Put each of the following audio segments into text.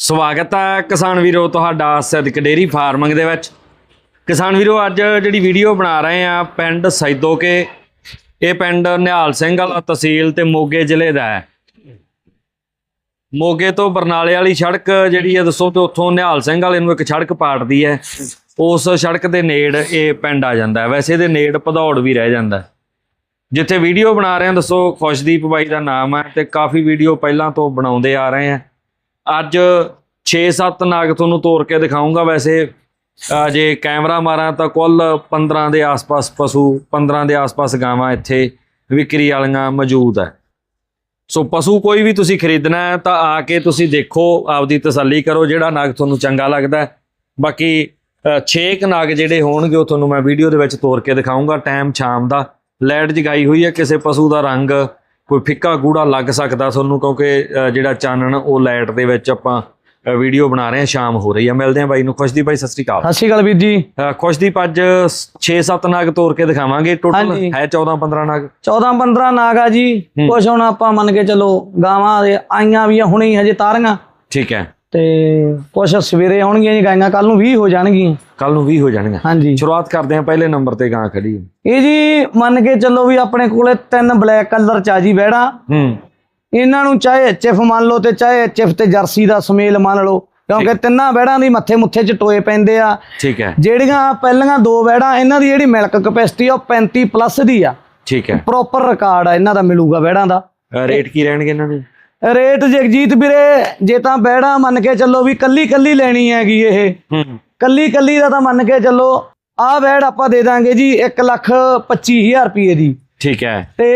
ਸਵਾਗਤ ਹੈ ਕਿਸਾਨ ਵੀਰੋ ਤੁਹਾਡਾ ਸਦਕ ਡੇਰੀ ਫਾਰਮਿੰਗ ਦੇ ਵਿੱਚ। ਕਿਸਾਨ ਵੀਰੋ, ਅੱਜ ਜਿਹੜੀ ਵੀਡੀਓ ਬਣਾ ਰਹੇ ਆ ਪਿੰਡ ਸੈਦੋਕੇ। ਇਹ ਪਿੰਡ ਨਿਹਾਲ ਸਿੰਘ ਵਾਲਾ ਤਹਿਸੀਲ ਤੇ ਮੋਗੇ ਜ਼ਿਲ੍ਹੇ ਦਾ ਹੈ। ਮੋਗੇ ਤੋਂ ਬਰਨਾਲੇ ਵਾਲੀ ਸੜਕ ਜਿਹੜੀ ਹੈ ਦੱਸੋ ਤੇ ਉੱਥੋਂ ਨਿਹਾਲ ਸਿੰਘ ਵਾਲੇ ਨੂੰ ਇੱਕ ਸੜਕ ਪਾੜਦੀ ਹੈ। ਉਸ ਸੜਕ ਦੇ ਨੇੜ ਇਹ ਪਿੰਡ ਆ ਜਾਂਦਾ ਵੈਸੇ ਇਹਦੇ ਨੇੜ ਭਦੌੜ ਵੀ ਰਹਿ ਜਾਂਦਾ ਜਿੱਥੇ ਵੀਡੀਓ ਬਣਾ ਰਹੇ ਹਾਂ ਦੱਸੋ, ਖੁਸ਼ਦੀਪ ਬਾਈ ਦਾ ਨਾਮ ਹੈ ਤੇ ਕਾਫੀ ਵੀਡੀਓ ਪਹਿਲਾਂ ਤੋਂ ਬਣਾਉਂਦੇ ਆ ਰਹੇ ਆ। ਅੱਜ 6-7 ਨਾਗ ਤੁਹਾਨੂੰ ਤੋੜ ਕੇ ਦਿਖਾਉਂਗਾ ਵੈਸੇ। ਜੇ ਕੈਮਰਾ ਮਾਰਾਂ ਤਾਂ ਕੁੱਲ 15 ਦੇ ਆਸ-ਪਾਸ ਪਸ਼ੂ 15 ਦੇ ਆਸ-ਪਾਸ ਗਾਵਾਂ ਇੱਥੇ ਵਿਕਰੀ ਵਾਲੀਆਂ ਮੌਜੂਦ ਹੈ। ਸੋ ਪਸ਼ੂ ਕੋਈ ਵੀ ਤੁਸੀਂ ਖਰੀਦਣਾ ਹੈ ਤਾਂ ਆ ਕੇ ਤੁਸੀਂ ਦੇਖੋ, ਆਪਦੀ ਤਸੱਲੀ ਕਰੋ, ਜਿਹੜਾ ਨਾਗ ਤੁਹਾਨੂੰ ਚੰਗਾ ਲੱਗਦਾ ਹੈ। ਬਾਕੀ 6 ਨਾਗ ਜਿਹੜੇ ਹੋਣਗੇ, ਉਹ ਤੁਹਾਨੂੰ ਮੈਂ ਵੀਡੀਓ ਦੇ ਵਿੱਚ ਤੋੜ ਕੇ ਦਿਖਾਉਂਗਾ। ਟਾਈਮ ਸ਼ਾਮ ਦਾ, ਲਾਈਟ ਜਗਾਈ ਹੋਈ ਹੈ, ਕਿਸੇ ਪਸ਼ੂ ਦਾ ਰੰਗ ਕੋਈ ਫਿੱਕਾ ਗੂੜਾ ਲੱਗ ਸਕਦਾ ਤੁਹਾਨੂੰ ਕਿਉਂਕਿ ਜਿਹੜਾ ਚਾਨਣ ਉਹ ਲਾਈਟ ਦੇ ਵਿੱਚ ਆਪਾਂ ਵੀਡੀਓ ਬਣਾ ਰਹੇ ਹਾਂ ਸ਼ਾਮ ਹੋ ਰਹੀ ਹੈ। ਮਿਲਦੇ ਹਾਂ ਬਾਈ ਨੂੰ। ਖੁਸ਼ਦੀਪ ਬਾਈ ਸਤਿ ਸ੍ਰੀ ਅਕਾਲ। ਸਤਿ ਸ਼੍ਰੀ ਅਕਾਲ ਵੀਰ ਜੀ। ਖੁਸ਼ਦੀਪ ਅੱਜ 6-7 ਨਾਗ ਤੋੜ ਕੇ ਦਿਖਾਵਾਂਗੇ। ਟੋਟਲ। ਹੈ 14-15 ਨਾਗ? 14 15 ਨਾਗ ਆ ਜੀ। ਕੁਛ ਹੁਣ ਆਪਾਂ ਮੰਨ ਕੇ ਚੱਲੋ ਗਾਵਾਂ ਆਈਆਂ ਵੀ ਆ, ਹੁਣੇ ਹੀ ਹਜੇ ਤਾਰੀਆਂ। ਠੀਕ ਹੈ। ਤੇ ਕੁਛ ਸਵੇਰੇ ਆਉਣਗੀਆਂ ਜੀ ਗਾਈਆਂ ਕੱਲ ਨੂੰ 20 ਹੋ ਜਾਣਗੀਆਂ। ਕੱਲ ਨੂੰ 20 ਹੋ ਜਾਣਗੇ ਹਾਂਜੀ। ਸ਼ੁਰੂਆਤ ਕਰਦੇ ਹਾਂ ਪਹਿਲੇ ਨੰਬਰ ਤੇ ਗਾਂ ਖੜੀ ਹੈ। ਇਹ ਜੀ ਮੰਨ ਕੇ ਚੱਲੋ ਵੀ ਆਪਣੇ ਕੋਲੇ ਤਿੰਨ ਬਲੈਕ ਕਲਰ ਚ ਆ ਜੀ ਬਹਿੜਾ ਹੂੰ। ਇਹਨਾਂ ਨੂੰ ਚਾਹੇ ਐਚਐਫ ਮੰਨ ਲਓ ਤੇ ਚਾਹੇ ਐਚਐਫ ਤੇ ਜਰਸੀ ਦਾ ਸਮੇਲ ਮੰਨ ਲਓ ਕਿਉਂਕਿ ਤਿੰਨਾਂ ਬਹਿੜਾਂ ਦੀ ਮੱਥੇ ਮੁੱਥੇ ਚ ਟੋਏ ਪੈਂਦੇ ਆ। ਠੀਕ ਹੈ। ਜਿਹੜੀਆਂ ਪਹਿਲੀਆਂ ਦੋ ਬਹਿੜਾਂ ਇਹਨਾਂ ਦੀ ਜਿਹੜੀ ਮਿਲਕ ਕਪੈਸਿਟੀ ਆ ਉਹ 35 ਪਲੱਸ ਦੀ ਆ। ਠੀਕ ਹੈ। ਪ੍ਰੋਪਰ ਰਿਕਾਰਡ ਆ ਇਹਨਾਂ ਦਾ ਮਿਲੂਗਾ ਬਹਿੜਾਂ ਦਾ। ਰੇਟ ਕੀ ਰਹਿਣਗੇ ਇਹਨਾਂ ਦੇ? ਰੇਟ ਜਗਜੀਤ ਵੀਰੇ ਜੇ ਤਾਂ ਬਹਿੜਾ ਮੰਨ ਕੇ ਚੱਲੋ ਵੀ ਕੱਲੀ ਕੱਲੀ ਲੈਣੀ ਹੈਗੀ ਇਹ। ਕੱਲੀ ਕੱਲੀ ਦਾ ਤਾਂ ਮੰਨ ਕੇ ਚੱਲੋ ਆਹ ਬੈੜ ਆਪਾਂ ਦੇ ਦਾਂਗੇ ਜੀ 1 ਲੱਖ 25000 ਰੁਪਏ ਦੀ। ਠੀਕ ਹੈ। ਤੇ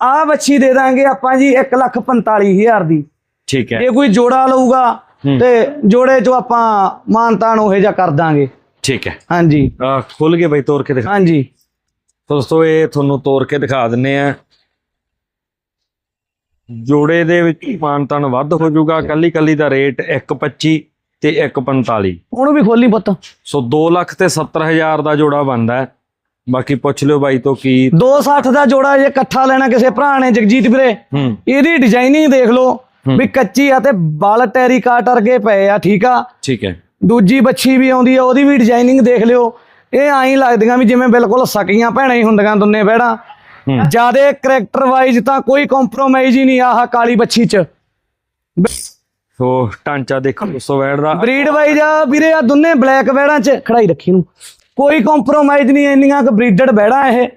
ਆਹ ਬੱਚੀ ਦੇ ਦਾਂਗੇ ਆਪਾਂ ਜੀ 1 ਲੱਖ 45000 ਦੀ। ਠੀਕ ਹੈ। ਜੇ ਕੋਈ ਜੋੜਾ ਲਊਗਾ। ਤੇ ਜੋੜੇ ਚੋਂ ਆਪਾਂ ਮਾਨਤਾਨ ਉਹੇ ਜਿਹਾ ਕਰ ਦਾਂਗੇ। ਠੀਕ ਹੈ। ਹਾਂਜੀ। ਖੁੱਲ ਕੇ ਬਈ ਤੋੜ ਕੇ ਦਿਖਾ। ਹਾਂਜੀ। ਦੋਸਤੋ ਇਹ ਤੁਹਾਨੂੰ ਤੋੜ ਕੇ ਦਿਖਾ ਦਿੰਨੇ ਆ ਜੋੜੇ ਦੇ ਵਿੱਚ ਮਾਨਤਨ ਵੱਧ ਹੋ ਜਾਊਗਾ ਕੱਲੀ ਕੱਲੀ ਦਾ ਰੇਟ 1.25 ਤੇ 1.45 ਉਹਨੂੰ ਵੀ ਖੋਲੀ ਪੁੱਤ। ਸੋ 2 ਲੱਖ ਤੇ 70 ਹਜ਼ਾਰ ਦਾ ਜੋੜਾ ਬਣਦਾ ਹੈ। ਬਾਕੀ ਪੁੱਛ ਲਿਓ ਬਾਈ ਤੋਂ ਕੀ 260 ਦਾ ਜੋੜਾ ਜੇ ਇਕੱਠਾ ਲੈਣਾ ਕਿਸੇ ਭਰਾ ਨੇ ਜਗਜੀਤ ਵੀਰੇ ਇਹਦੀ ਡਿਜ਼ਾਈਨਿੰਗ ਦੇਖ ਲਓ। ਵੀ ਕੱਚੀ ਆ ਤੇ ਬਲ ਟੈਰੀ ਕਾਟ ਵਰਗੇ ਪਏ ਆ ਠੀਕ ਆ? ਠੀਕ ਹੈ। ਦੂਜੀ ਬੱਚੀ ਵੀ ਆਉਂਦੀ ਆ ਉਹਦੀ ਵੀ ਡਿਜ਼ਾਈਨਿੰਗ ਦੇਖ ਲਿਓ। ਇਹ ਆਈ ਲੱਗਦੀਆਂ ਵੀ ਜਿਵੇਂ ਬਿਲਕੁਲ ਸਕੀਆਂ ਭੈਣਾਂ ਹੀ ਹੁੰਦੀਆਂ ਦੋਨੇ ਬਹਿੜਾਂ। ਜਿਆਦੇ ਕਰੈਕਟਰ ਵਾਈਜ਼ ਤਾਂ ਕੋਈ ਕੰਪਰੋਮਾਈਜ਼ ਹੀ ਨਹੀਂ ਆਹ ਕਾਲੀ ਬੱਚੀ ਚ। ਸੋ ਢਾਂਚਾ ਦੇਖੋ ਦੋਸਤੋ ਵੈੜ ਦਾ। ਬਰੀਡ ਵਾਈਜ਼ ਆ ਵੀਰੇ ਆ ਦੋਨੇ ਬਲੈਕ ਬਹਿੜਾਂ ਚ ਖੜਾਈ ਰੱਖੀ ਨੂੰ। ਕੋਈ ਕੰਪਰੋਮਾਈਜ਼ ਨਹੀਂ ਇੰਨੀਆਂ ਕੁ ਬਰੀਡਡ ਬਹਿੜਾਂ ਇਹ।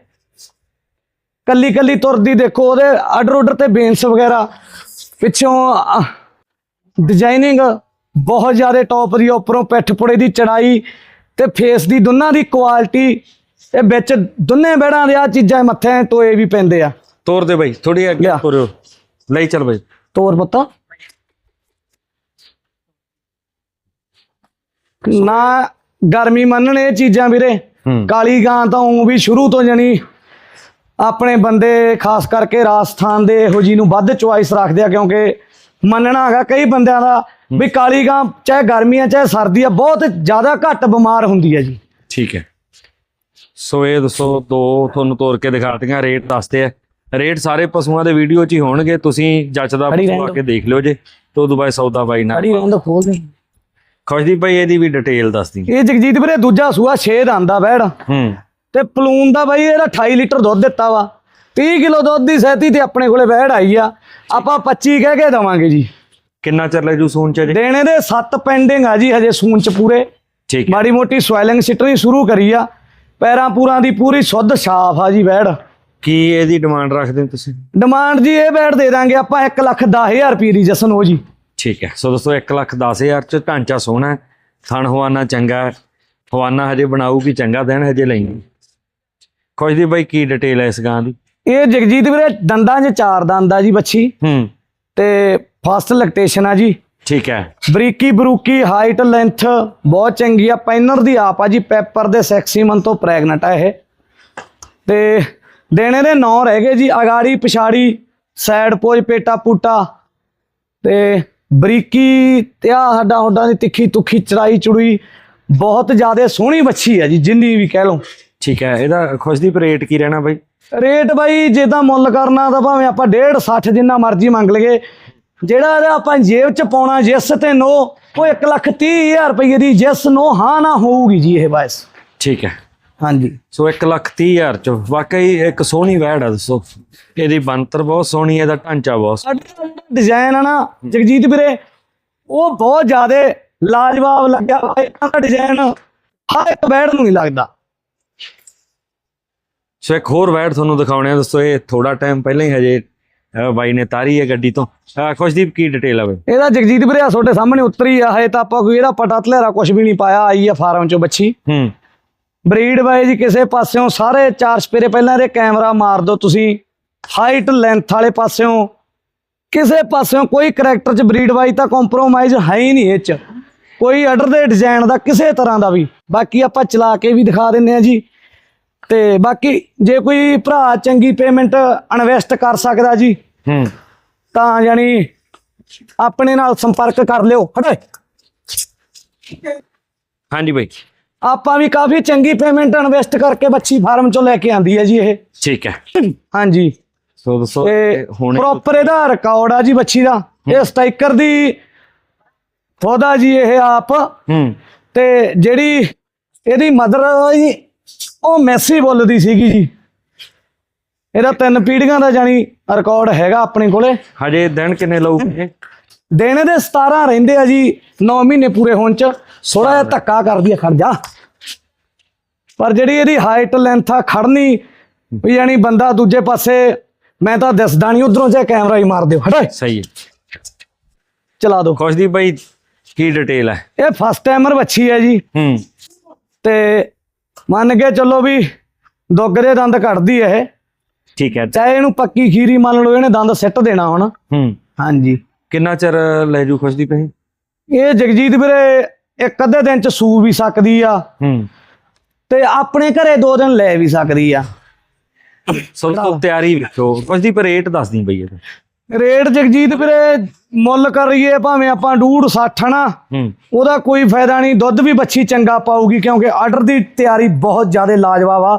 ਕੱਲੀ ਕੱਲੀ ਤੁਰਦੀ ਦੇਖੋ ਉਹਦੇ ਆਰਡਰ ਆਰਡਰ ਤੇ ਬੇਨਸ ਵਗੈਰਾ। ਪਿੱਛੋਂ ਡਿਜ਼ਾਈਨਿੰਗ ਬਹੁਤ ਜ਼ਿਆਦਾ ਟੌਪ ਦੀ ਉੱਪਰੋਂ ਪਿੱਠ ਪੁੜੇ ਦੀ ਚੜਾਈ ਤੇ ਫੇਸ ਦੀ ਦੋਨਾਂ ਦੀ ਕੁਆਲਿਟੀ ਇਹ ਵਿੱਚ ਦੋਨੇ ਬਹਿੜਾਂ ਦੇ ਆ ਚੀਜ਼ਾਂ ਮੱਥੇ ਟੋਏ ਵੀ ਪੈਂਦੇ ਆ। ਤੋੜ ਦੇ ਬਾਈ ਥੋੜੀ ਅੱਗੇ ਲਿਆ। ਤੁਰਿਓ। ਲਈ ਚੱਲ ਬਾਈ। ਤੋਰ ਪੁੱਤ। ਨਾ ਗਰਮੀ ਮੰਨਣ ਇਹ ਚੀਜ਼ਾਂ ਵੀਰੇ। ਹੂੰ। ਕਾਲੀ ਗਾਂ ਤਾਂ ਉਹ ਵੀ ਸ਼ੁਰੂ ਤੋਂ ਜਣੀ। ਆਪਣੇ ਬੰਦੇ ਖਾਸ ਕਰਕੇ ਰਾਜਸਥਾਨ ਦੇ ਇਹੋ ਜੀ ਨੂੰ ਵੱਧ ਚੁਆਇਸ ਰੱਖਦੇ ਆ ਕਿਉਂਕਿ ਮੰਨਣਾ ਹੈਗਾ ਕਈ ਬੰਦਿਆਂ ਦਾ ਵੀ ਕਾਲੀ ਗਾਂ ਚਾਹੇ ਗਰਮੀ ਆ ਚਾਹੇ ਸਰਦੀ ਆ ਬਹੁਤ ਜ਼ਿਆਦਾ ਘੱਟ ਬਿਮਾਰ ਹੁੰਦੀ ਹੈ ਜੀ। ਠੀਕ ਹੈ। ਸੋ ਇਹ ਦੱਸੋ ਦੋ ਤੁਹਾਨੂੰ ਤੋੜ ਕੇ ਦਿਖਾਤੀਆਂ ਰੇਟ ਦੱਸਦੇ ਆ। ਰੇਟ ਸਾਰੇ ਪਸ਼ੂਆਂ ਦੇ ਵੀਡੀਓ 'ਚ ਹੀ ਹੋਣਗੇ ਤੁਸੀਂ ਜੱਚਦਾ ਪਸ਼ੂ ਆ। ਕੇ ਦੇਖ ਲਿਓ ਜੇ ਤੇ ਬਾਅਦ ਸੌਦਾ ਬਾਈ ਨਾਲ। ਅੜੀ ਰਹਿੰਦਾ ਖੋਲ ਦੇ। ਖੁਸ਼ਦੀਪ ਭਾਈ ਇਹਦੀ ਵੀ ਡਿਟੇਲ ਦੱਸ ਦੀ ਇਹ ਜਗਜੀਤ ਵੀਰੇ ਦੂਜਾ ਸੂਆ 6 ਦਾ ਆਂਦਾ ਬੈੜ ਹੂੰ। ਤੇ ਪਲੂਨ ਦਾ ਬਾਈ ਇਹਦਾ 28 ਲੀਟਰ ਦੁੱਧ ਦਿੱਤਾ ਵਾ। 30 ਕਿਲੋ ਦੁੱਧ ਦੀ ਸਹਿਤੀ ਤੇ ਆਪਣੇ ਕੋਲੇ ਬੈੜ ਆਈ ਆ। ਆਪਾਂ 25 ਕਹਿ ਕੇ ਦਵਾਂਗੇ ਜੀ। ਕਿੰਨਾ ਚਿਰ ਲੈ ਜੂ ਸੂਨ ਚ ਜੇ ਦੇਣੇ ਦੇ 7 ਪੈਂਡਿੰਗ ਆ ਜੀ ਹਜੇ ਸੂਨ ਚ ਪੂਰੇ। ਠੀਕ ਮਾੜੀ ਮੋਟੀ ਸਵਾਇਲਿੰਗ ਸਿੱਟਣੀ ਸ਼ੁਰੂ ਕਰੀ ਆ। ਪੈਰਾਂ ਪੂਰਾਂ ਦੀ ਪੂਰੀ ਸ਼ੁੱਧ ਸਾਫ਼ ਆ ਜੀ ਬੈੜ। ਕੀ ਇਹਦੀ ਡਿਮਾਂਡ ਰੱਖਦੇ ਹੋ ਤੁਸੀਂ? ਡਿਮਾਂਡ ਜੀ ਇਹ ਬੈੜ ਦੇ ਦਾਂਗੇ ਆਪਾਂ 1 ਲੱਖ 10000 ਰੁਪਏ ਦੀ ਜਸਨ ਹੋ ਜੀ। ਠੀਕ ਹੈ। ਸੋ ਦੋਸਤੋ 1 ਲੱਖ 10000 ਚ ਢਾਂਚਾ ਸੋਹਣਾ ਹੈ। ਥਣ ਹਵਾਨਾ ਚੰਗਾ ਹੈ। ਹਵਾਨਾ ਹਜੇ ਬਣਾਊਗੀ ਚੰਗਾ ਦੇਣ ਹਜੇ ਲਈ ਖੁਸ਼ਦੀਪ ਭਾਈ ਕੀ ਡਿਟੇਲ ਹੈ ਇਸ ਗਾਂ ਦੀ? ਇਹ ਜਗਜੀਤ ਵੀਰੇ ਦੰਦਾਂ 'ਚ ਚਾਰ ਦੰਦ ਆ ਜੀ ਬੱਚੀ। ਹੂੰ। ਤੇ ਫਸਟ ਲੈਕਟੇਸ਼ਨ ਆ ਜੀ। ਠੀਕ ਹੈ। ਬਰੀਕੀ ਬਰੂਕੀ ਹਾਈਟ ਲੈਂਥ ਬਹੁਤ ਚੰਗੀ ਆ। ਪੈਨਰ ਦੀ ਆਪ ਆ ਜੀ ਪੈਪਰ ਦੇ ਸੈਕਸੀਮਨ ਤੋਂ ਪ੍ਰੈਗਨੈਂਟ ਆ ਇਹ। ਤੇ ਦੇਣੇ ਦੇ ਨੌ ਰਹਿ ਗਏ ਜੀ ਅਗਾੜੀ ਪਿਛਾੜੀ ਸਾਈਡ ਪੋਜ ਪੇਟਾ ਪੂਟਾ। ਤੇ ਬਰੀਕੀ ਤੇ ਆ ਸਾਡਾ ਹੋਡਾ ਦੀ ਤਿੱਖੀ ਤੁੱਖੀ ਚੜਾਈ ਚੁੜੀ। ਬਹੁਤ ਜ਼ਿਆਦਾ ਸੋਹਣੀ ਬੱਚੀ ਆ ਜੀ ਜਿੰਨੀ ਵੀ ਕਹਿ ਲਓ। ਠੀਕ ਹੈ ਇਹਦਾ ਖੁਸ਼ਦੀਪ ਰੇਟ ਕੀ ਰਹਿਣਾ ਬਾਈ? ਰੇਟ ਬਾਈ ਜੇ ਤਾਂ ਮੁੱਲ ਕਰਨਾ ਤਾਂ ਭਾਵੇਂ ਆਪਾਂ 1.5 60 ਜਿੰਨਾ ਮਰਜ਼ੀ ਮੰਗ ਲਈਏ। ਜਿਹੜਾ ਇਹਦਾ ਆਪਾਂ ਜੇਬ ਚ ਪਾਉਣਾ ਜਿਸ ਤੇ ਨੋ ਉਹ 1 ਲੱਖ 30 ਹਜ਼ਾਰ ਰੁਪਏ ਦੀ ਜਿਸ ਨੋ ਹਾਂ ਨਾ ਹੋਊਗੀ ਜੀ ਇਹ ਬਸ ਠੀਕ ਹੈ ਹਾਂਜੀ ਸੋ 1 ਲੱਖ 30 ਹਜ਼ਾਰ ਚ ਵਾਕਈ ਇੱਕ ਸੋਹਣੀ ਵੈੜ ਆ ਦੱਸੋ ਇਹਦੀ ਬੰਤਰ ਬਹੁਤ ਸੋਹਣੀ ਹੈ ਇਹਦਾ ਢਾਂਚਾ ਬਹੁਤ ਸੋਹਣਾ। ਡਿਜ਼ਾਈਨ ਆ ਨਾ ਜਗਜੀਤ ਵੀਰੇ ਉਹ ਬਹੁਤ ਜ਼ਿਆਦਾ ਲਾਜਵਾਬ ਲੱਗਿਆ। ਇਹਨਾਂ ਦਾ ਡਿਜ਼ਾਈਨ ਹਰ ਇੱਕ ਬੈਡ ਨੂੰ ਨਹੀਂ ਲੱਗਦਾ ਸੋ ਇੱਕ ਹੋਰ ਵੈੜ ਤੁਹਾਨੂੰ ਦਿਖਾਉਣੇ ਆ ਦੋਸਤੋ ਇਹ ਥੋੜਾ ਟਾਈਮ ਪਹਿਲਾਂ ਹੀ ਹਜੇ ਬਾਈ ਨੇ ਤਾਰੀ ਹੈ ਗੱਡੀ ਤੋਂ। ਖੁਸ਼ਦੀਪ ਕੀ ਡਿਟੇਲ ਆ ਬਈ? ਇਹਦਾ ਜਗਜੀਤ ਵੀਰੇ ਤੁਹਾਡੇ ਸਾਹਮਣੇ ਉਤਰੀ ਆ ਹਜੇ ਤਾਂ ਆਪਾਂ ਕੋਈ ਇਹਦਾ ਪਟਾ ਤਲੇਰਾ ਕੁਝ ਵੀ ਨਹੀਂ ਪਾਇਆ ਆਈ ਆ ਫਾਰਮ ਚੋਂ ਬੱਚੀ। ਹੂੰ। ਬਰੀਡ ਵਾਈਜ਼ ਕਿਸੇ ਪਾਸਿਓਂ ਸਾਰੇ ਚਾਰ ਸਪੇਰੇ ਪਹਿਲਾਂ ਇਹਦੇ ਕੈਮਰਾ ਮਾਰ ਦਿਓ ਤੁਸੀਂ। ਹਾਈਟ ਲੈਂਥ ਵਾਲੇ ਪਾਸਿਓਂ। ਕਿਸੇ ਪਾਸਿਓਂ ਕੋਈ ਕਰੈਕਟਰ ਚ ਬਰੀਡ ਵਾਈਜ਼ ਤਾਂ ਕੰਪਰੋਮਾਈਜ਼ ਹੈ ਹੀ ਨਹੀਂ ਇਹ ਚ। ਕੋਈ ਆਰਡਰ ਦੇ ਡਿਜ਼ਾਈਨ ਦਾ ਕਿਸੇ ਤਰ੍ਹਾਂ ਦਾ ਵੀ। ਬਾਕੀ ਆਪਾਂ ਚਲਾ ਕੇ ਵੀ ਦਿਖਾ ਦਿੰਨੇ ਆ ਜੀ। ਤੇ ਬਾਕੀ ਜੇ ਕੋਈ ਭਰਾ ਚੰਗੀ ਪੇਮੈਂਟ ਇਨਵੈਸਟ ਕਰ ਸਕਦਾ ਜੀ ਹੂੰ। ਤਾਂ ਯਾਨੀ ਆਪਣੇ ਨਾਲ ਸੰਪਰਕ ਕਰ ਲਿਓ ਹਟੇ ਹਾਂਜੀ ਬਈ। ਆਪਾਂ ਵੀ ਕਾਫੀ ਚੰਗੀ ਪੇਮੈਂਟ ਇਨਵੈਸਟ ਕਰਕੇ ਬੱਚੀ ਫਾਰਮ ਚੋਂ ਲੈ ਕੇ ਆਂਦੀ ਹੈ ਜੀ ਇਹ। ਠੀਕ ਹੈ। ਹਾਂਜੀ। ਸੋ ਦੱਸੋ ਹੁਣ ਪ੍ਰੋਪਰ ਇਹਦਾ ਰਿਕਾਰਡ ਆ ਜੀ ਬੱਚੀ ਦਾ। ਇਹ ਸਟਾਈਕਰ ਦੀ ਖੁਦਾ ਜੀ ਇਹ ਆਪ। ਹੂੰ। ਤੇ ਜਿਹੜੀ ਇਹਦੀ ਮਦਰ ਉਹ ਮੈਸੀ ਬੋਲਦੀ ਸੀਗੀ ਜੀ। ਇਹਦਾ ਤਿੰਨ ਪੀੜ੍ਹੀਆਂ ਦਾ ਜਾਨੀ ਰਿਕਾਰਡ ਹੈਗਾ ਆਪਣੇ ਕੋਲੇ। ਹਜੇ ਦਿਨ ਕਿੰਨੇ ਲਊਗੇ ਦਿਨ ਦੇ 17 ਰਹਿੰਦੇ ਆ ਜੀ 9 ਮਹੀਨੇ ਪੂਰੇ ਹੋਣ ਚ। ਥੋੜਾ ਜਿਹਾ ਧੱਕਾ ਕਰਦੀ ਆ ਖੜ ਜਾ। ਪਰ ਜਿਹੜੀ ਇਹਦੀ ਹਾਈਟ ਲੈਂਥ ਆ ਖੜਨੀ ਵੀ ਯਾਨੀ ਬੰਦਾ ਦੂਜੇ ਪਾਸੇ ਮੈਂ ਤਾਂ ਦਿਸਦਾ ਨਹੀਂ ਉਧਰੋਂ ਜੇ ਕੈਮਰਾ ਹੀ ਮਾਰ ਦਿਓ ਹਟੇ। ਸਹੀ ਹੈ। ਚਲਾ ਦਿਓ ਖੁਸ਼ਦੀਪ ਬਾਈ ਕੀ ਡਿਟੇਲ ਹੈ? ਇਹ ਫਸਟ ਟਾਈਮਰ ਬੱਚੀ ਹੈ ਜੀ। ਹੂੰ। ਤੇ ਮੰਨ ਕੇ ਚੱਲੋ ਵੀ ਦੁੱਗ ਦੇ ਦੰਦ ਕੱਢਦੀ ਹੈ ਇਹ। ਠੀਕ ਹੈ। ਚਾਹੇ ਇਹਨੂੰ ਪੱਕੀ ਖੀਰੀ ਮੰਨ ਲਓ ਇਹਨੇ ਦੰਦ ਸਿੱਟ ਦੇਣਾ ਹੁਣ। ਹੂੰ। ਹਾਂਜੀ। ਕਿੰਨਾ ਚਿਰ ਲੈ ਜੂ ਖੁਸ਼ਦੀਪ ਇਹ ਇਹ ਜਗਜੀਤ ਵੀਰੇ ਇੱਕ ਅੱਧੇ ਦਿਨ ਚ ਸੂ ਵੀ ਸਕਦੀ ਆ। ਹੂੰ। ਤੇ ਆਪਣੇ ਘਰੇ ਦੋ ਦਿਨ ਲੈ ਵੀ ਸਕਦੀ ਆ। ਸਭ ਤੋਂ ਤਿਆਰੀ ਵੇਖੋ। ਖੁਸ਼ਦੀਪ ਰੇਟ ਦੱਸ ਦੀ ਬਈ ਇਹਦਾ। ਰੇਟ ਜਗਜੀਤ ਵੀਰੇ ਮੁੱਲ ਕਰੀਏ ਭਾਵੇਂ ਆਪਾਂ 60 ਨਾ ਉਹਦਾ ਕੋਈ ਫਾਇਦਾ ਨਹੀਂ ਦੁੱਧ ਵੀ ਬੱਚੀ ਚੰਗਾ ਪਾਊਗੀ ਕਿਉਂਕਿ ਆਰਡਰ ਦੀ ਤਿਆਰੀ ਬਹੁਤ ਜ਼ਿਆਦਾ ਲਾਜਵਾਬ ਆ।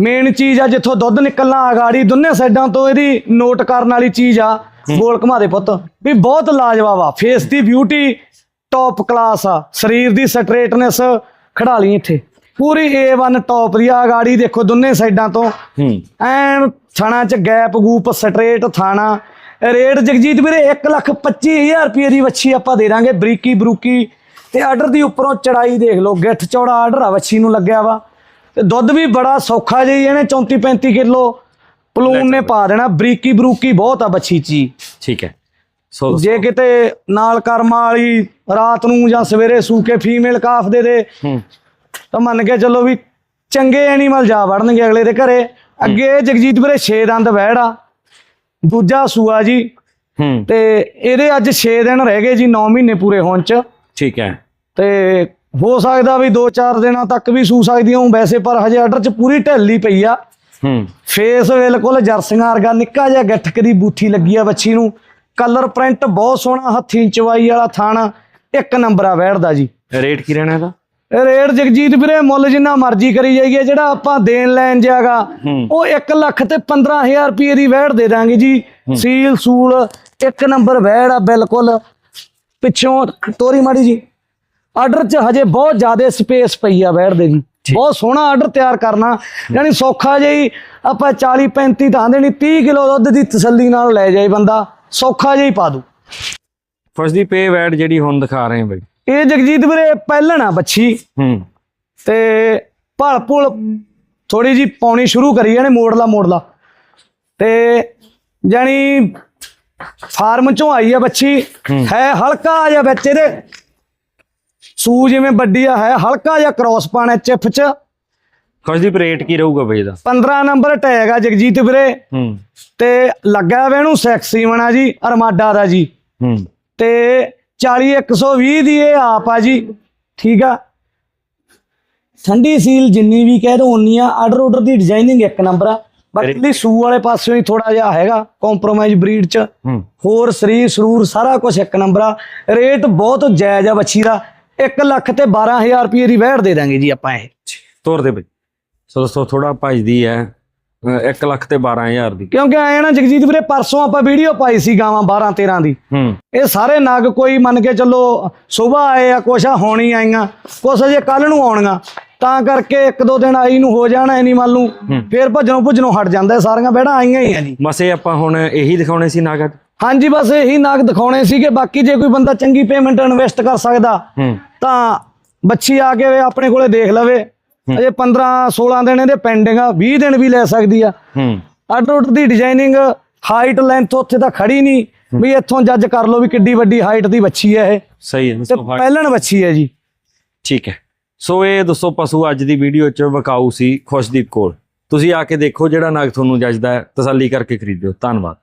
ਮੇਨ ਚੀਜ਼ ਆ ਜਿੱਥੋਂ ਦੁੱਧ ਨਿਕਲਣਾ ਆਗਾੜੀ ਦੋਨੇ ਸਾਈਡਾਂ ਤੋਂ ਇਹਦੀ ਨੋਟ ਕਰਨ ਵਾਲੀ ਚੀਜ਼ ਆ ਗੋਲ ਘੁਮਾ ਦੇ ਪੁੱਤ। ਵੀ ਬਹੁਤ ਲਾਜਵਾਬ ਆ ਫੇਸ ਦੀ ਬਿਊਟੀ ਟੌਪ ਕਲਾਸ ਆ ਸਰੀਰ ਦੀ ਸਟ੍ਰੇਟਨੈਸ ਖੜਾ ਲਈ ਇੱਥੇ। ਪੂਰੀ A1 ਟੌਪ ਦੀ ਆ ਗਾੜੀ ਦੇਖੋ ਦੋਨੇ ਸਾਈਡਾਂ ਤੋਂ। ਐਨ ਥਾਣਾ ਚ ਗੈਪ ਗੂਪ ਸਟ੍ਰੇਟ ਥਾਣਾ ਰੇਟ ਜਗਜੀਤ ਵੀਰੇ 125000 ਰੁਪਏ ਦੀ ਵੱਛੀ ਆਪਾਂ ਦੇ ਦਾਂਗੇ ਬਰੀਕੀ ਬਰੂਕੀ। ਤੇ ਆਰਡਰ ਦੀ ਉੱਪਰੋਂ ਚੜਾਈ ਦੇਖ ਲਓ ਗਿੱਠ ਚੌੜਾ ਆਰਡਰ ਆ ਵੱਛੀ ਨੂੰ ਲੱਗਿਆ ਵਾ। ਤੇ ਦੁੱਧ ਵੀ ਬੜਾ ਸੌਖਾ ਜਿਹਾ ਇਹਨੇ 34 35 ਕਿਲੋ ਪਲੂਨ ਨੇ ਪਾ ਦੇਣਾ ਬਰੀਕੀ ਬਰੂਕੀ ਬਹੁਤ ਆ ਵੱਛੀ ਚ। ਠੀਕ ਹੈ। ਸੋ ਜੇ ਕਿਤੇ ਨਾਲ ਕਰਮਾਂ ਵਾਲੀ ਰਾਤ ਨੂੰ ਜਾਂ ਸਵੇਰੇ ਸੂ ਕੇ ਫੀਮੇਲ ਕਾਫ ਦੇ ਦੇ ਤਾਂ ਮੰਨ ਕੇ ਚੱਲੋ ਵੀ ਚੰਗੇ ਐਨੀਮਲ ਜਾ ਵੜਨਗੇ ਅਗਲੇ ਦੇ ਘਰੇ। ਅੱਗੇ ਜਗਜੀਤ ਵੀਰੇ 6 ਦੰਦ ਵਹਿੜ ਦੂਜਾ ਸੂਆ ਜੀ। ਹੂੰ। ਤੇ ਇਹਦੇ ਅੱਜ 6 ਦਿਨ ਰਹਿ ਗਏ ਜੀ 9 ਮਹੀਨੇ ਪੂਰੇ ਹੋਣ ਚ। ਠੀਕ ਹੈ। ਤੇ ਹੋ ਸਕਦਾ ਵੀ 2-4 ਦਿਨਾਂ ਤੱਕ ਵੀ ਸੂ ਸਕਦੀ ਹਾਂ ਵੈਸੇ ਪਰ ਹਜੇ ਆਰਡਰ ਚ ਪੂਰੀ ਢਿੱਲੀ ਪਈ ਆ। ਹੂੰ। ਫੇਸ ਬਿਲਕੁਲ ਜਰਸੀਆਂ ਵਰਗਾ ਨਿੱਕਾ ਜਿਹਾ ਗੱਠਕ ਦੀ ਬੂਥੀ ਲੱਗੀ ਆ ਬੱਚੀ ਨੂੰ। ਕਲਰ ਪ੍ਰਿੰਟ ਬਹੁਤ ਸੋਹਣਾ ਹੱਥੀਂ ਚਵਾਈ ਵਾਲਾ ਥਾਣਾ ਇੱਕ ਨੰਬਰ ਆ ਵਹਿੜ ਦਾ ਜੀ। ਰੇਟ ਕੀ ਰਹਿਣਾ ਇਹਦਾ? ਇਹ ਰੇਟ ਜਗਜੀਤ ਵੀਰੇ ਮੁੱਲ ਜਿੰਨਾ ਮਰਜ਼ੀ ਕਰੀ ਜਾਈਏ ਜਿਹੜਾ ਆਪਾਂ ਦੇਣ ਲੈਣ ਜਾਗਾ। ਉਹ 1 ਲੱਖ ਤੇ 15000 ਰੁਪਏ ਦੀ ਵਹਿੜ ਦੇ ਦਾਂਗੇ ਜੀ। ਸੀਲ ਸੂਲ ਇੱਕ ਨੰਬਰ ਵਹਿੜ ਆ ਬਿਲਕੁਲ। ਪਿੱਛੋਂ ਤੋਰੀ ਮਾੜੀ ਜੀ। ਆਰਡਰ 'ਚ ਹਜੇ ਬਹੁਤ ਜ਼ਿਆਦਾ ਸਪੇਸ ਪਈ ਆ ਵਹਿੜ ਦੇ ਜੀ ਬਹੁਤ ਸੋਹਣਾ ਆਰਡਰ ਤਿਆਰ ਕਰਨਾ। ਯਾਨੀ ਸੌਖਾ ਜਿਹਾ ਆਪਾਂ 40 35 ਤਾਂ ਦੇਣੀ 30 ਕਿਲੋ ਦੁੱਧ ਦੀ ਤਸੱਲੀ ਨਾਲ ਲੈ ਜਾਏ ਬੰਦਾ। ਸੌਖਾ ਜਿਹਾ ਪਾ ਦੂ। ਖੁਸ਼ਦੀਪ ਇਹ ਵੈਟ ਜਿਹੜੀ ਹੁਣ ਦਿਖਾ ਰਹੇ ਹਾਂ ਬਈ। ਇਹ ਜਗਜੀਤ ਵੀਰੇ ਪਹਿਲਣ ਆ ਬੱਚੀ। ਹੂੰ। ਤੇ ਭਲ ਭੁਲ ਥੋੜੀ ਜੀ ਪਾਉਣੀ ਸ਼ੁਰੂ ਕਰੀ ਇਹਨੇ ਮੋੜਲਾ ਮੋੜਲਾ। ਤੇ ਜਾਨੀ ਫਾਰਮ ਚੋਂ ਆਈ ਆ ਬੱਚੀ। ਹੈ। ਹਲਕਾ ਜਿਹਾ ਵਿੱਚ ਇਹਦੇ। ਸੂ ਜਿਵੇਂ ਵੱਡੀ ਆ ਹੈ ਹਲਕਾ ਜਿਹਾ ਕ੍ਰੋਸ ਪਾਣਾ ਚਿਫ ਚ। ਖੁਸ਼ਦੀਪ ਰੇਟ ਕੀ ਰਹੂਗਾ ਬਈ ਇਹਦਾ? 15 ਨੰਬਰ ਟੈਗ ਆ ਜਗਜੀਤ ਵੀਰੇ। ਹੂੰ। ਤੇ ਲੱਗਾ ਵੇ ਇਹਨੂੰ ਸੈਕਸੀ ਬਣਾ ਜੀ ਅਰਮਾਡਾ ਦਾ ਜੀ। ਹੂੰ। ਤੇ 40 120 ਦੀ ਇਹ ਆਪ ਆ ਜੀ ਠੀਕ ਆ। ਠੰਡੀ ਸੀਲ ਜਿੰਨੀ ਵੀ ਕਹਿ ਦੋ ਉਨੀ ਆ। ਆਰਡਰ ਆਰਡਰ ਦੀ ਡਿਜ਼ਾਈਨਿੰਗ ਇੱਕ ਨੰਬਰ ਆ। ਬਾਕੀ ਸੂ ਵਾਲੇ ਪਾਸਿਓਂ ਹੀ ਥੋੜਾ ਜਿਹਾ ਹੈਗਾ ਕੰਪਰੋਮਾਈਜ਼ ਬਰੀਡ ਚ। ਹੋਰ ਸਰੀਰ ਸਰੂਰ ਸਾਰਾ ਕੁਝ ਇੱਕ ਨੰਬਰ ਆ। ਰੇਟ ਬਹੁਤ ਜਾਇਜ਼ ਆ ਬੱਚੀ ਦਾ। 1 ਲੱਖ ਤੇ 12000 ਰੁਪਏ ਦੀ ਵਹਿੜ ਦੇ ਦਾਂਗੇ ਜੀ ਆਪਾਂ ਇਹ। ਤੋਰ ਦੇ ਬਈ। ਸੋ ਦੋਸਤੋ ਥੋੜਾ ਭਜਦੀ ਹੈ। 1 ਲੱਖ ਤੇ 12000 ਦੀ। ਕਿਉਂਕਿ ਐ ਨਾ ਜਗਜੀਤ ਵੀਰੇ ਪਰਸੋਂ ਆਪਾਂ ਵੀਡੀਓ ਪਾਈ ਸੀ ਗਾਵਾਂ 12 13 ਦੀ। ਹੂੰ। ਇਹ ਸਾਰੇ ਨਗ ਕੋਈ ਮੰਨ ਕੇ ਚੱਲੋ ਸਵੇਰ ਆਏ ਆ ਕੁਛ ਹੋਣੀ ਆਈਆਂ ਕੁਛ ਅਜੇ ਕੱਲ ਨੂੰ ਆਉਣੀਆਂ। ਤਾਂ ਕਰਕੇ ਇੱਕ ਦੋ ਦਿਨ ਆਈ ਨੂੰ ਹੋ ਜਾਣਾ ਐਨੀਮਲ ਨੂੰ ਫੇਰ ਭੱਜਣੋਂ ਭੁੱਜਣੋਂ ਹਟ ਜਾਂਦਾ ਸਾਰੀਆਂ ਬਹਿੜਾਂ ਆਈਆਂ ਹੀ ਆ ਜੀ। ਇਹ ਆਪਾਂ ਹੁਣ ਇਹੀ ਦਿਖਾਉਣੇ ਸੀ ਨਾਗਤ ਹਾਂਜੀ ਬਸ ਇਹੀ ਨਗ ਦਿਖਾਉਣੇ ਸੀਗੇ ਬਾਕੀ ਜੇ ਕੋਈ ਬੰਦਾ ਚੰਗੀ ਪੇਮੈਂਟ ਇਨਵੈਸਟ ਕਰ ਸਕਦਾ ਤਾਂ ਬੱਚੀ ਆ ਕੇ ਆਪਣੇ ਕੋਲੇ ਦੇਖ ਲਵੇ। ਅਜੇ 15 16 ਦਿਨ ਇਹਦੇ ਪੈਂਡਿੰਗ ਆ 20 ਦਿਨ ਵੀ ਲੈ ਸਕਦੀ ਆ। ਹੂੰ। ਅੱਡ ਉੱਡ ਦੀ ਡਿਜ਼ਾਈਨਿੰਗ ਹਾਈਟ ਲੈਂਥ ਉੱਥੇ ਤਾਂ ਖੜੀ ਨਹੀਂ। ਵੀ ਇੱਥੋਂ ਜੱਜ ਕਰ ਲਓ ਵੀ ਕਿੱਡੀ ਵੱਡੀ ਹਾਈਟ ਦੀ ਬੱਚੀ ਹੈ ਇਹ। ਸਹੀ ਹੈ ਤੇ ਦੋਸਤੋ ਪਹਿਲਣ ਬੱਚੀ ਹੈ ਜੀ। ਠੀਕ ਹੈ। ਸੋ ਇਹ ਦੋਸਤੋ ਪਸ਼ੂ ਅੱਜ ਦੀ ਵੀਡੀਓ ਚ ਵਿਕਾਊ ਸੀ ਖੁਸ਼ਦੀਪ ਕੋਲ ਤੁਸੀਂ ਆ ਕੇ ਦੇਖੋ ਜਿਹੜਾ ਨਗ ਤੁਹਾਨੂੰ ਜੱਜਦਾ ਤਸੱਲੀ ਕਰਕੇ ਖਰੀਦਿਓ। ਧੰਨਵਾਦ।